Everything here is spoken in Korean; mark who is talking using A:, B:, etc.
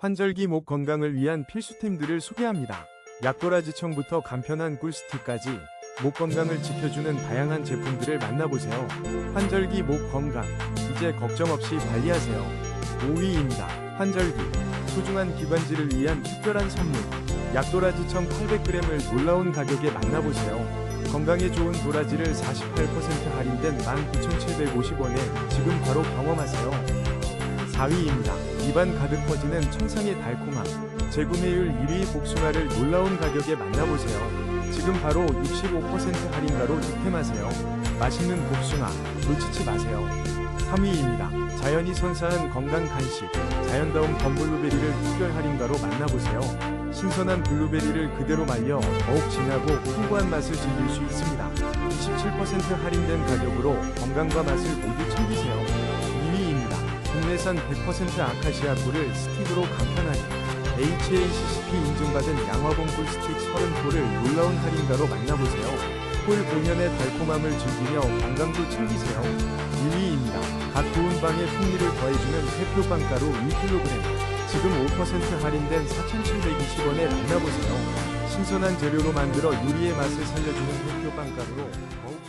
A: 환절기 목 건강을 위한 필수템들을 소개합니다. 약도라지청부터 간편한 꿀스틱까지 목 건강을 지켜주는 다양한 제품들을 만나보세요. 환절기 목 건강, 이제 걱정 없이 관리하세요. 5위입니다. 환절기, 소중한 기관지를 위한 특별한 선물. 약도라지청 800g을 놀라운 가격에 만나보세요. 건강에 좋은 도라지를 48% 할인된 19,750원에 지금 바로 경험하세요. 4위입니다. 입안 가득 퍼지는 천상의 달콤함. 재구매율 1위 복숭아를 놀라운 가격에 만나보세요. 지금 바로 65% 할인가로 득템하세요. 맛있는 복숭아, 놓치지 마세요. 3위입니다. 자연이 선사한 건강 간식, 자연다움 덤블루베리를 특별 할인가로 만나보세요. 신선한 블루베리를 그대로 말려 더욱 진하고 풍부한 맛을 즐길 수 있습니다. 27% 할인된 가격으로 건강과 맛을 모두 챙기세요. 2위입니다. 국내산 100% 아카시아 꿀을 스틱으로 간편하게 HACCP 인증받은 양화봉 꿀 스틱 30포를 놀라운 할인가로 만나보세요. 꿀 본연의 달콤함을 즐기며 건강도 챙기세요. 1위입니다. 각 좋은 방의 풍미를 더해주는 대표 빵가루 1kg. 지금 5% 할인된 4,720원에 만나보세요. 신선한 재료로 만들어 요리의 맛을 살려주는 대표 빵가루로 더욱